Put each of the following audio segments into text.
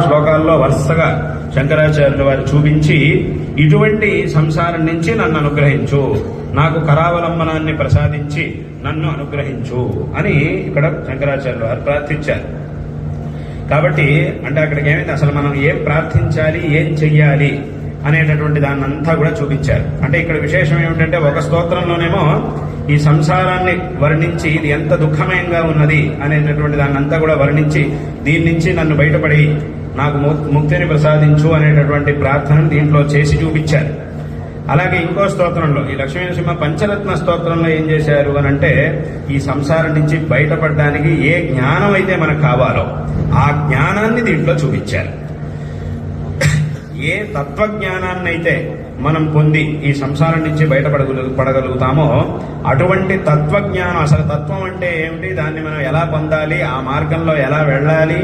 శ్లోకాల్లో వరుసగా శంకరాచార్యుల వారు చూపించి ఇటువంటి సంసారం నుంచి నన్ను అనుగ్రహించు. నాకు కరావలంబనాన్ని ప్రసాదించి నన్ను అనుగ్రహించు. అని ఇక్కడ శంకరాచార్యుల వారు ప్రార్థించారు. కాబట్టి అంటే అక్కడికి ఏమైంది? అసలు మనం ఏం ప్రార్థించాలి? ఏం చెయ్యాలి? అనేటటువంటి దాన్నంతా కూడా చూపించారు. అంటే ఇక్కడ విశేషం ఏమిటంటే ఒక స్తోత్రంలోనేమో ఈ సంసారాన్ని వర్ణించి ఇది ఎంత దుఃఖమయంగా ఉన్నది? అనేటటువంటి దాన్నంతా కూడా వర్ణించి దీని నుంచి నన్ను బయటపడి నాకు ముక్తిని ప్రసాదించు అనేటటువంటి ప్రార్థనను దీంట్లో చేసి చూపించారు. అలాగే ఇంకో స్తోత్రంలో ఈ లక్ష్మీ నరసింహ పంచరత్న స్తోత్రంలో ఏం చేశారు అని అంటే ఈ సంసారం నుంచి బయటపడడానికి ఏ జ్ఞానం అయితే మనకు కావాలో ఆ జ్ఞానాన్ని దీంట్లో చూపించారు. ఏ తత్వజ్ఞానాన్ని అయితే మనం పొంది ఈ సంసారం నుంచి బయటపడగలు పడగలుగుతామో అటువంటి తత్వజ్ఞానం అసలు తత్వం అంటే ఏమిటి దాన్ని మనం ఎలా పొందాలి ఆ మార్గంలో ఎలా వెళ్ళాలి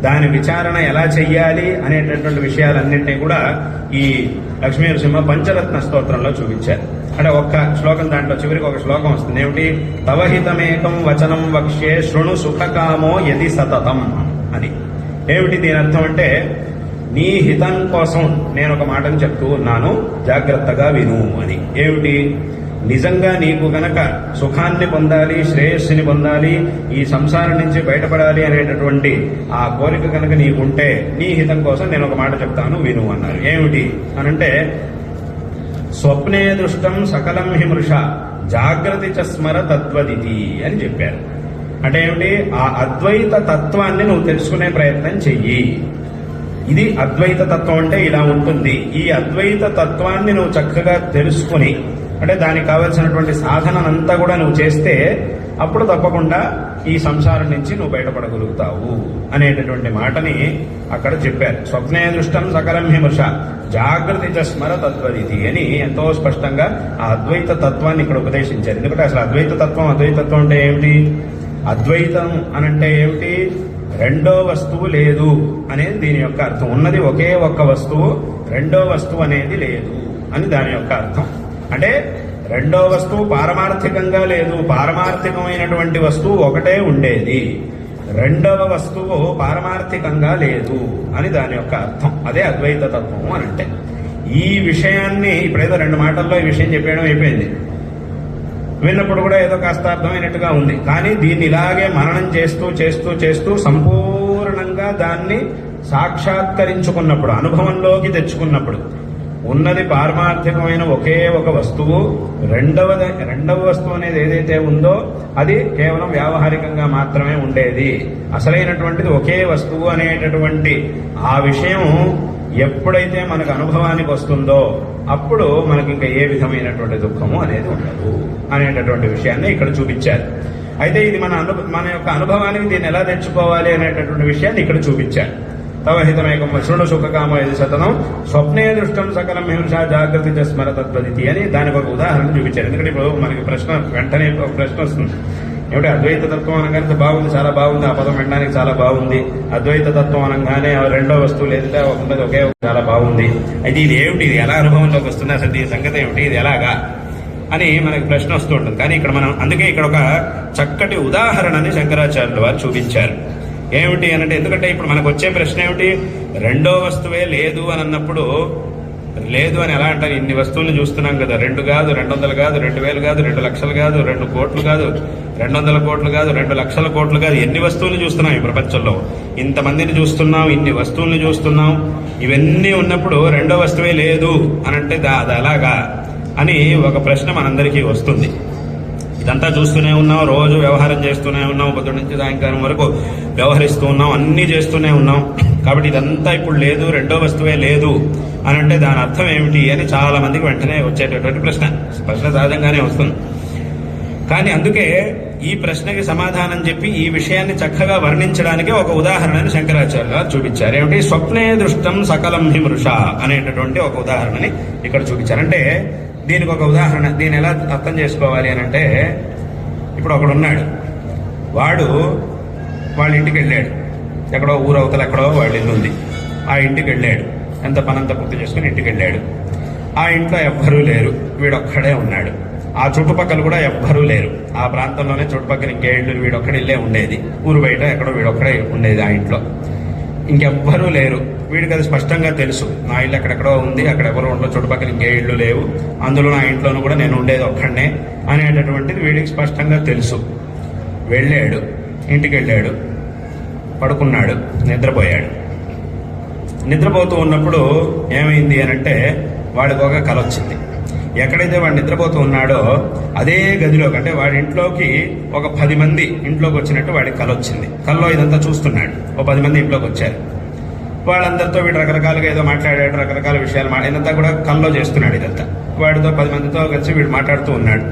దాని విచారణ ఎలా చెయ్యాలి అనేటటువంటి విషయాలన్నింటినీ కూడా ఈ లక్ష్మీ నరసింహ పంచరత్న స్తోత్రంలో చూపించారు. అంటే ఒక్క శ్లోకం దాంట్లో చివరికి ఒక శ్లోకం వస్తుంది. ఏమిటి? తవహితమేకం వచనం వక్ష్యే శృణు సుఖకామో యది సతతం అని. ఏమిటి దీని అర్థం అంటే? నీ హితం కోసం నేను ఒక మాటను చెప్తూ ఉన్నాను జాగ్రత్తగా విను అని. ఏమిటి? నిజంగా నీకు గనక సుఖాన్ని పొందాలి శ్రేయస్సుని పొందాలి ఈ సంసారం నుంచి బయటపడాలి అనేటటువంటి ఆ కోరిక కనుక నీకుంటే నీ హితం కోసం నేను ఒక మాట చెప్తాను విను అన్నారు. ఏమిటి అనంటే స్వప్నే దృష్టం సకలం హిమృష జాగ్రతి జాగ్రత్త చ తత్వదితి అని చెప్పారు. అంటే ఏమిటి? ఆ అద్వైత తత్వాన్ని నువ్వు తెలుసుకునే ప్రయత్నం చెయ్యి. ఇది అద్వైత తత్వం అంటే ఇలా ఉంటుంది. ఈ అద్వైత తత్వాన్ని నువ్వు చక్కగా తెలుసుకుని అంటే దానికి కావలసినటువంటి సాధనంతా కూడా నువ్వు చేస్తే అప్పుడు తప్పకుండా ఈ సంసారం నుంచి నువ్వు బయటపడగలుగుతావు అనేటటువంటి మాటని అక్కడ చెప్పారు. స్వప్నే దృష్టం సకలం హిమర్ష జాగ్రత్త చస్మర స్మర తత్వదితి అని ఎంతో స్పష్టంగా ఆ అద్వైత తత్వాన్ని ఇక్కడ ఉపదేశించారు. ఎందుకంటే అసలు అద్వైత తత్వం అద్వైతత్వం అంటే ఏమిటి? అద్వైతం అనంటే ఏమిటి? రెండో వస్తువు లేదు అనేది దీని యొక్క అర్థం. ఉన్నది ఒకే ఒక్క వస్తువు రెండో వస్తువు అనేది లేదు అని దాని యొక్క అర్థం. అంటే రెండో వస్తువు పారమార్థికంగా లేదు. పారమార్థికమైనటువంటి వస్తువు ఒకటే ఉండేది. రెండవ వస్తువు పారమార్థికంగా లేదు అని దాని యొక్క అర్థం. అదే అద్వైత తత్వము అని అంటే. ఈ విషయాన్ని ఇప్పుడేదో రెండు మాటల్లో ఈ విషయం చెప్పేయడం అయిపోయింది. విన్నప్పుడు కూడా ఏదో కాస్త అర్థమైనట్టుగా ఉంది. కానీ దీన్ని ఇలాగే మననం చేస్తూ చేస్తూ చేస్తూ సంపూర్ణంగా దాన్ని సాక్షాత్కరించుకున్నప్పుడు అనుభవంలోకి తెచ్చుకున్నప్పుడు ఉన్నది పారమార్థికమైన ఒకే ఒక వస్తువు. రెండవ రెండవ వస్తువు అనేది ఏదైతే ఉందో అది కేవలం వ్యావహారికంగా మాత్రమే ఉండేది. అసలైనటువంటిది ఒకే వస్తువు అనేటటువంటి ఆ విషయం ఎప్పుడైతే మనకు అనుభవానికి వస్తుందో అప్పుడు మనకి ఇంకా ఏ విధమైనటువంటి దుఃఖము అనేది ఉండదు అనేటటువంటి విషయాన్ని ఇక్కడ చూపించారు. అయితే ఇది మన అను మన యొక్క అనుభవానికి దీన్ని ఎలా తెచ్చుకోవాలి అనేటటువంటి విషయాన్ని ఇక్కడ చూపించారు. తవ హితమేకం శృణు సుఖకామ ఇది సతనం స్వప్నే దృష్టం సకలం హింస జాగ్రత్త చ స్మర తత్వదితి అని దానికి ఒక ఉదాహరణ చూపించారు. ఎందుకంటే ఇప్పుడు మనకి ప్రశ్న వెంటనే ఒక ప్రశ్న వస్తుంది. ఏమిటి? అద్వైత తత్వం అనగానే బాగుంది చాలా బాగుంది. ఆ పదం వినడానికి చాలా బాగుంది. అద్వైత తత్వం అనగానే ఆ రెండో వస్తువు లేదా ఉన్నది ఒకే చాలా బాగుంది. అయితే ఇది ఏమిటి? ఇది ఎలా అనుభవంలోకి వస్తుంది అసలు? దీని సంగతి ఏమిటి? ఇది ఎలాగా? అని మనకి ప్రశ్న వస్తూ ఉంటుంది. కానీ ఇక్కడ మనం అందుకే ఇక్కడ ఒక చక్కటి ఉదాహరణని శంకరాచార్యులు వారు చూపించారు. ఏమిటి అని అంటే ఎందుకంటే ఇప్పుడు మనకు వచ్చే ప్రశ్న ఏమిటి? రెండో వస్తువే లేదు అని అన్నప్పుడు లేదు అని ఎలా అంటారు? ఇన్ని వస్తువులు చూస్తున్నాం కదా. రెండు కాదు రెండు వందలు కాదు రెండు వేలు కాదు రెండు లక్షలు కాదు రెండు కోట్లు కాదు రెండు వందల కోట్లు కాదు రెండు లక్షల కోట్లు కాదు. ఎన్ని వస్తువులు చూస్తున్నాం ఈ ప్రపంచంలో? ఇంతమందిని చూస్తున్నాం ఇన్ని వస్తువులను చూస్తున్నాం. ఇవన్నీ ఉన్నప్పుడు రెండో వస్తువే లేదు అని అంటే దా- అది అలాగా అని ఒక ప్రశ్న మనందరికీ వస్తుంది. ఇదంతా చూస్తూనే ఉన్నాం రోజు వ్యవహారం చేస్తూనే ఉన్నాం పొద్దు నుంచి సాయంకాలం వరకు వ్యవహరిస్తూ ఉన్నాం అన్నీ చేస్తూనే ఉన్నాం. కాబట్టి ఇదంతా ఇప్పుడు లేదు రెండో వస్తువే లేదు అని అంటే దాని అర్థం ఏమిటి అని చాలా మందికి వెంటనే వచ్చేటటువంటి ప్రశ్న. ప్రశ్న సహజంగానే వస్తుంది. కానీ అందుకే ఈ ప్రశ్నకి సమాధానం చెప్పి ఈ విషయాన్ని చక్కగా వర్ణించడానికి ఒక ఉదాహరణని శంకరాచార్య గారు చూపించారు. ఏమిటి? స్వప్నే దృష్టం సకలం హిమృష అనేటటువంటి ఒక ఉదాహరణని ఇక్కడ చూపించారు. అంటే దీనికి ఒక ఉదాహరణ దీన్ని ఎలా అర్థం చేసుకోవాలి అని అంటే ఇప్పుడు ఒకడు ఉన్నాడు. వాడు వాళ్ళ ఇంటికి వెళ్ళాడు. ఎక్కడో ఊరవతల ఎక్కడో వాళ్ళ ఇల్లు ఉంది. ఆ ఇంటికి వెళ్ళాడు. ఎంత పనంతా పూర్తి చేసుకుని ఇంటికి వెళ్ళాడు. ఆ ఇంట్లో ఎవ్వరూ లేరు. వీడొక్కడే ఉన్నాడు. ఆ చుట్టుపక్కల కూడా ఎవ్వరూ లేరు. ఆ ప్రాంతంలోనే చుట్టుపక్కల ఇంకే ఇల్లు ఇల్లే ఉండేది. ఊరు బయట ఎక్కడో వీడొక్కడే ఉండేది ఆ ఇంట్లో. ఇంకెవ్వరూ లేరు. వీడికి అది స్పష్టంగా తెలుసు. నా ఇల్లు ఎక్కడెక్కడో ఉంది అక్కడ ఎవరు ఉండవు చుట్టుపక్కల ఇంకే ఇళ్ళు లేవు. అందులో నా ఇంట్లోనూ కూడా నేను ఉండేది ఒక్కడనే అనేటటువంటిది వీడికి స్పష్టంగా తెలుసు. వెళ్ళాడు ఇంటికి వెళ్ళాడు పడుకున్నాడు నిద్రపోయాడు. నిద్రపోతూ ఉన్నప్పుడు ఏమైంది అని అంటే వాడికి ఒక కల వచ్చింది. ఎక్కడైతే వాడు నిద్రపోతూ ఉన్నాడో అదే గదిలోకి అంటే వాడి ఇంట్లోకి ఒక పది మంది ఇంట్లోకి వచ్చినట్టు వాడికి కల వచ్చింది. కల్లో ఇదంతా చూస్తున్నాడు. ఒక పది మంది ఇంట్లోకి వచ్చారు. వాళ్ళందరితో వీడు రకరకాలుగా ఏదో మాట్లాడాడు రకరకాల విషయాలు మాట్లాడినంతా ఇదంతా కూడా కల్లో చేస్తున్నాడు ఇదంతా. వాడితో పది మందితో కలిసి వీడు మాట్లాడుతూ ఉన్నాడు.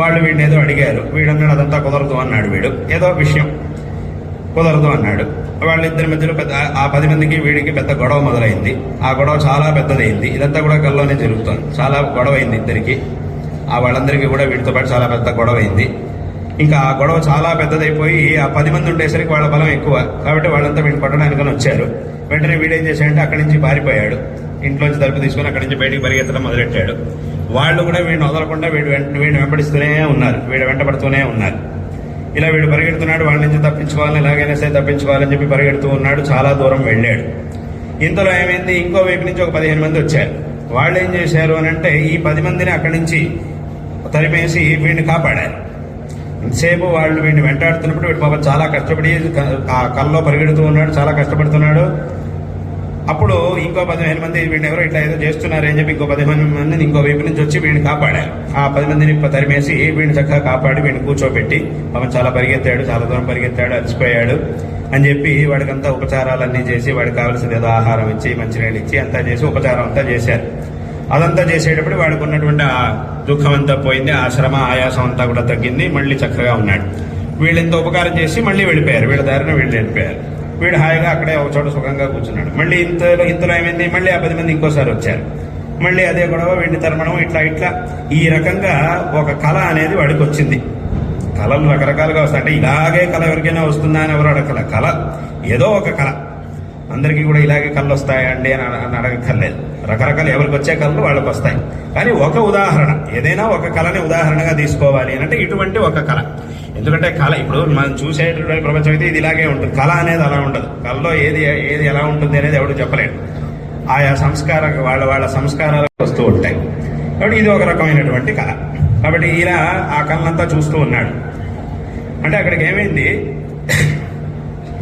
వాళ్ళు వీడిని ఏదో అడిగారు. వీడన్నాడు అదంతా కుదరదు అన్నాడు వీడు. ఏదో విషయం కుదరదు అన్నాడు. వాళ్ళిద్దరి మధ్యలో పెద్ద ఆ పది మందికి వీడికి పెద్ద గొడవ మొదలైంది. ఆ గొడవ చాలా పెద్దదైంది. ఇదంతా కూడా కల్లోనే జరుగుతుంది. చాలా గొడవ అయింది ఇద్దరికి. ఆ వాళ్ళందరికీ కూడా వీటితో పాటు చాలా పెద్ద గొడవ అయింది ఇంకా ఆ గొడవ చాలా పెద్దదైపోయి ఆ పది మంది ఉండేసరికి వాళ్ళ బలం ఎక్కువ. కాబట్టి వాళ్ళంతా వీడిని పట్టడానికని వచ్చారు. వెంటనే వీడేం చేశాడంటే అక్కడి నుంచి పారిపోయాడు. ఇంట్లోంచి తలుపు తీసుకుని అక్కడి నుంచి బయటికి పరిగెత్తడం మొదలెట్టాడు. వాళ్ళు కూడా వీడిని వదలకుండా వీడు వెంట వీడిని వెంబడిస్తూనే ఉన్నారు. వీడు వెంటబడుతూనే ఉన్నారు. ఇలా వీడు పరిగెడుతున్నాడు. వాళ్ళ నుంచి తప్పించుకోవాలని ఎలాగైనా సరే తప్పించుకోవాలని చెప్పి పరిగెడుతూ ఉన్నాడు. చాలా దూరం వెళ్ళాడు. ఇంతలో ఏమైంది? ఇంకో వైపు నుంచి ఒక పదిహేను మంది వచ్చారు. వాళ్ళు ఏం చేశారు అని అంటే ఈ పది మందిని అక్కడి నుంచి తరిమేసి వీడిని కాపాడారు. ఇంతసేపు వాళ్ళు వీడిని వెంటాడుతున్నప్పుడు వీడు పాప చాలా కష్టపడి కళ్ళలో ఆ కల్లో పరిగెడుతూ ఉన్నాడు. చాలా కష్టపడుతున్నాడు. అప్పుడు ఇంకో పదిహేను మంది వీడిని ఎవరో ఇట్లా ఏదో చేస్తున్నారని చెప్పి ఇంకో పదిహేను మందిని ఇంకో వైపు నుంచి వచ్చి వీడిని కాపాడారు. ఆ పది మందిని తరిమేసి వీడిని చక్కగా కాపాడి వీడిని కూర్చోబెట్టి పాపం చాలా పరిగెత్తాడు చాలా దూరం పరిగెత్తాడు అలసిపోయాడు అని చెప్పి వాడికంతా ఉపచారాలన్నీ చేసి వాడికి కావాల్సిన ఏదో ఆహారం ఇచ్చి మంచినీళ్ళు ఇచ్చి అంతా చేసి ఉపచారం అంతా చేశారు. అదంతా చేసేటప్పుడు వాడికి ఉన్నటువంటి ఆ దుఃఖం అంతా పోయింది ఆ శ్రమ ఆయాసం అంతా కూడా తగ్గింది మళ్ళీ చక్కగా ఉన్నాడు. వీళ్ళు ఉపకారం చేసి మళ్ళీ వెళ్ళిపోయారు వీళ్ళ దారిన వీళ్ళు వెళ్ళిపోయారు. వీడు హాయిగా అక్కడే ఒక చోట సుఖంగా కూర్చున్నాడు. మళ్ళీ ఇంతలో ఇంతలో ఏమైంది? మళ్ళీ ఆ పది మంది ఇంకోసారి వచ్చారు. మళ్ళీ అదే గొడవ వీడిని తరమడం ఇట్లా ఇట్లా. ఈ రకంగా ఒక కళ అనేది వాడికి వచ్చింది. కళలు రకరకాలుగా వస్తాయి. అంటే ఇలాగే కళ ఎవరికైనా వస్తుందా అని ఎవరు అడగల కళ ఏదో ఒక కళ. అందరికీ కూడా ఇలాగే కళ్ళు వస్తాయండి అని అని అడగక్కర్లేదు. రకరకాల ఎవరికి వచ్చే కళ్ళు వాళ్ళకి వస్తాయి. కానీ ఒక ఉదాహరణ. ఏదైనా ఒక కళని ఉదాహరణగా తీసుకోవాలి అని అంటే ఇటువంటి ఒక కళ. ఎందుకంటే కళ ఇప్పుడు మనం చూసేటటువంటి ప్రపంచం అయితే ఇది ఇలాగే ఉంటుంది. కళ అనేది అలా ఉండదు. కళలో ఏది ఏది ఎలా ఉంటుంది అనేది ఎవడు చెప్పలేడు. ఆయా సంస్కార వాళ్ళ వాళ్ళ సంస్కారాలు వస్తూ ఉంటాయి. కాబట్టి ఇది ఒక రకమైనటువంటి కళ. కాబట్టి ఇలా ఆ కళనంతా చూస్తూ ఉన్నాడు. అంటే అక్కడికి ఏమైంది?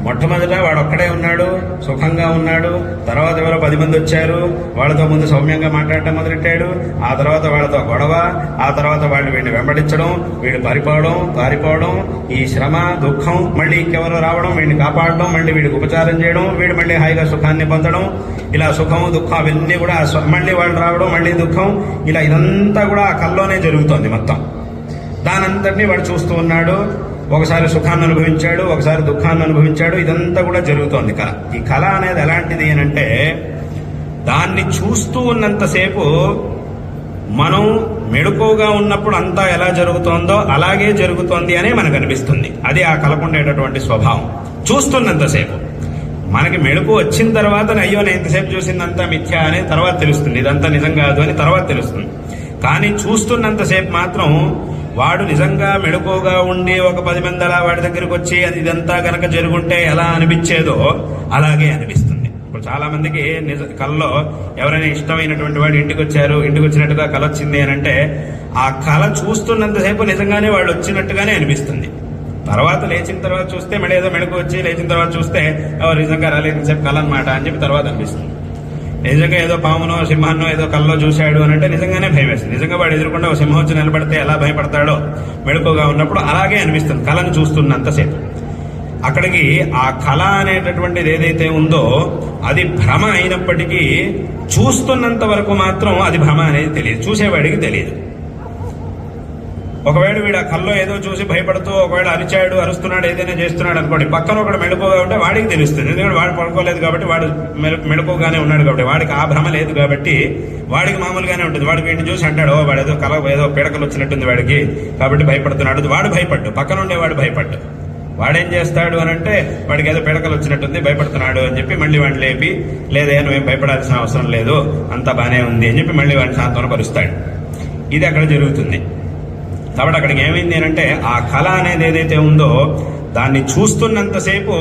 మొట్టమొదట వాడు ఒక్కడే ఉన్నాడు సుఖంగా ఉన్నాడు. తర్వాత ఎవరో పది మంది వచ్చారు వాళ్ళతో ముందు సౌమ్యంగా మాట్లాడటం మొదలెట్టాడు. ఆ తర్వాత వాళ్ళతో గొడవ ఆ తర్వాత వాళ్ళు వీడిని వెంబడించడం వీడు పారిపోవడం పారిపోవడం. ఈ శ్రమ దుఃఖం మళ్ళీ ఇంకెవరో రావడం వీడిని కాపాడడం మళ్ళీ వీడికి ఉపచారం చేయడం వీడు మళ్ళీ హాయిగా సుఖాన్ని పొందడం. ఇలా సుఖం దుఃఖం అవన్నీ కూడా మళ్ళీ వాళ్ళు రావడం మళ్ళీ దుఃఖం. ఇలా ఇదంతా కూడా ఆ కల్లోనే జరుగుతోంది మొత్తం. దానంతటినీ వాడు చూస్తూ ఉన్నాడు. ఒకసారి సుఖాన్ని అనుభవించాడు ఒకసారి దుఃఖాన్ని అనుభవించాడు. ఇదంతా కూడా జరుగుతోంది. కళ ఈ కళ అనేది ఎలాంటిది అని అంటే దాన్ని చూస్తూ ఉన్నంతసేపు మనం మెడుకోగా ఉన్నప్పుడు అంతా ఎలా జరుగుతోందో అలాగే జరుగుతోంది అనే మనకు అనిపిస్తుంది. అది ఆ కలకుండేటటువంటి స్వభావం. చూస్తున్నంతసేపు. మనకి మెడుపు వచ్చిన తర్వాత అయ్యో నేను ఎంతసేపు చూసిందంతా మిథ్య అని తర్వాత తెలుస్తుంది. ఇదంతా నిజం కాదు అని తర్వాత తెలుస్తుంది. కానీ చూస్తున్నంతసేపు మాత్రం వాడు నిజంగా మెడుకోగా ఉండి ఒక పది మంది అలా వాడి దగ్గరికి వచ్చి అది ఇదంతా కనుక జరుగుంటే ఎలా అనిపించేదో అలాగే అనిపిస్తుంది. ఇప్పుడు చాలా మందికి నిజ కళలో ఎవరైనా ఇష్టమైనటువంటి వాడు ఇంటికి వచ్చారు ఇంటికి వచ్చినట్టుగా కళ వచ్చింది అని అంటే ఆ కళ చూస్తున్నంతసేపు నిజంగానే వాళ్ళు వచ్చినట్టుగానే అనిపిస్తుంది. తర్వాత లేచిన తర్వాత చూస్తే మళ్ళీ ఏదో మెడకు వచ్చి లేచిన తర్వాత చూస్తే ఎవరు నిజంగా రాలేదు సేపు కళ అనమాట అని చెప్పి తర్వాత అనిపిస్తుంది. నిజంగా ఏదో పామునో సింహాన్నో ఏదో కల్లో చూశాడు అని అంటే నిజంగానే భయం వేస్తుంది. నిజంగా వాడు ఎదురుకుండా ఒక సింహం వచ్చి నిలబడితే ఎలా భయపడతాడో మెడుకోగా ఉన్నప్పుడు అలాగే అనిపిస్తుంది కళను చూస్తున్నంతసేపు అక్కడికి ఆ కళ అనేటటువంటిది ఏదైతే ఉందో అది భ్రమ అయినప్పటికీ చూస్తున్నంత వరకు మాత్రం అది భ్రమ అనేది తెలియదు. చూసేవాడికి తెలియదు. ఒకవేళ వీడు ఆ కల్లో ఏదో చూసి భయపడుతూ ఒకవేళ అరిచాడు అరుస్తున్నాడు ఏదైనా చేస్తున్నాడు అనుకోండి పక్కన ఒకడు మెడుకోగా ఉంటే వాడికి తెలుస్తుంది. ఎందుకంటే వాడు పడుకోలేదు కాబట్టి వాడు మెడుకోగానే ఉన్నాడు కాబట్టి వాడికి ఆ భ్రమ లేదు కాబట్టి వాడికి మామూలుగానే ఉంటుంది. వాడు వీడిని చూసి అంటాడు "ఓ, వాడు ఏదో కల ఏదో పిడకలు వచ్చినట్టుంది వాడికి కాబట్టి భయపడుతున్నాడు. వాడు భయపడ్డు. పక్కన ఉండేవాడు భయపడ్డు. వాడేం చేస్తాడు అని అంటే వాడికి ఏదో పిడకలు వచ్చినట్టుంది భయపడుతున్నాడు అని చెప్పి మళ్ళీ వాడిని లేపి లేదా నువ్వేం భయపడాల్సిన అవసరం లేదు అంతా బాగానే ఉంది అని చెప్పి మళ్ళీ వాడిని సాంత్వనపరుస్తాడు. ఇది అక్కడ జరుగుతుంది. కాబట్టి అక్కడికి ఏమైంది అంటే ఆ కళ అనేది ఏదైతే ఉందో దాన్ని చూస్తున్నంతసేపు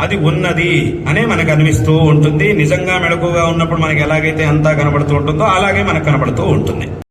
అది ఉన్నది అనే మనకు అనిపిస్తూ ఉంటుంది. నిజంగా మెళకుగా ఉన్నప్పుడు మనకి ఎలాగైతే అంతా కనబడుతూ ఉంటుందో అలాగే మనకు కనబడుతూ ఉంటుంది.